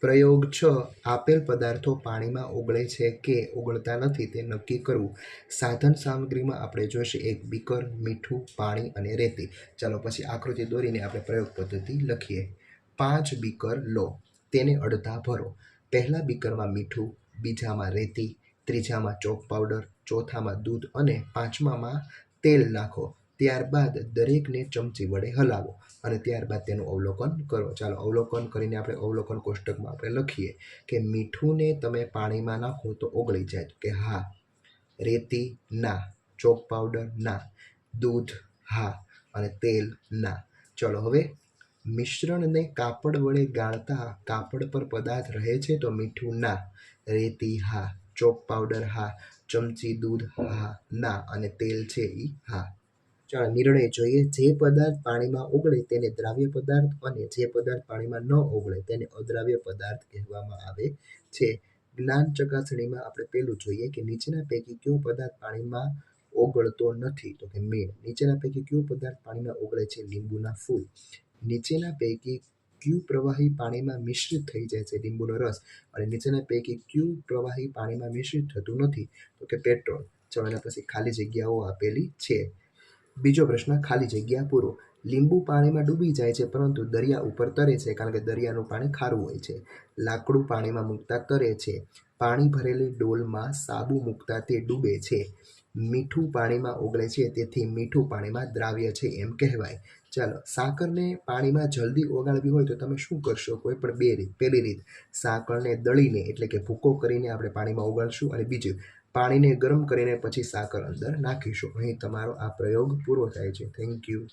પ્રયોગ છ. આપેલ પદાર્થો પાણીમાં ઓગળે છે કે ઓગળતા નથી તે નક્કી કરવું. સાધન સામગ્રીમાં આપણે જોઈશે એક બીકર, મીઠું, પાણી અને રેતી. ચાલો પછી આકૃતિ દોરીને આપણે પ્રયોગ પદ્ધતિ લખીએ. પાંચ બીકર લો. તેને અડધા ભરો. પહેલા બીકરમાં મીઠું, બીજામાં રેતી, ત્રીજામાં ચોક પાવડર, ચોથામાં દૂધ અને પાંચમામાં તેલ નાખો. ત્યારબાદ દરેકને ચમચી વડે હલાવો અને ત્યારબાદ તેનું અવલોકન કરો. ચાલો, અવલોકન કરીને આપણે અવલોકન કોષ્ટકમાં આપણે લખીએ કે મીઠુંને તમે પાણીમાં નાખો તો ઓગળી જાય. કે હા, રેતી ના, ચોક પાવડર ના, દૂધ હા અને તેલ ના. ચલો, હવે મિશ્રણને કાપડ વડે ગાળતા કાપડ પર પદાર્થ રહે છે તો મીઠું ના, રેતી હા, ચોક પાવડર હા, ચમચી દૂધ હા, ના અને તેલ છે એ હા. નિર્ણય જોઈએ. જે પદાર્થ પાણીમાં ઓગળે તેને દ્રાવ્ય પદાર્થ અને જે પદાર્થ પાણીમાં ન ઓગળે તેને અદ્રાવ્ય પદાર્થ કહેવામાં આવે છે. જ્ઞાન ચકાસણીમાં આપણે પેલું જોઈએ કે નીચેના પૈકી કયો પદાર્થ પાણીમાં ઓગળતો નથી. તો કે મીણ નીચેના પૈકી કયો પદાર્થ પાણીમાં ઓગળે છે? લીંબુના ફૂલ. નીચેના પૈકી ક્યુ પ્રવાહી પાણીમાં મિશ્રિત થઈ જાય છે? લીંબુનો રસ. અને નીચેના પૈકી ક્યુ પ્રવાહી પાણીમાં મિશ્રિત થતું નથી? તો કે પેટ્રોલ. ચલો પછી ખાલી જગ્યાઓ આપેલી છે. બીજો પ્રશ્ન ખાલી જગ્યા પૂરો. લીંબુ પાણીમાં ડૂબી જાય છે, પરંતુ દરિયા ઉપર તરે છે, કારણ કે દરિયાનું પાણી ખારું હોય છે. લાકડું પાણીમાં મૂકતા તરે છે. પાણી ભરેલી ડોલમાં સાબુ મૂકતા તે ડૂબે છે. મીઠું પાણીમાં ઓગળે છે, તેથી મીઠું પાણીમાં દ્રાવ્ય છે એમ કહેવાય. ચાલો, સાકરને પાણીમાં જલ્દી ઓગાળવી હોય તો તમે શું કરશો? કોઈ પણ બે રીત. પહેલી રીત, સાકરને દળીને, એટલે કે ભૂકો કરીને આપણે પાણીમાં ઓગાળશું અને બીજું, પાણીને ગરમ કરીને પછી સાકર અંદર નાખીશું. અહીં તમારો આ પ્રયોગ પૂરો થાય છે. Thank you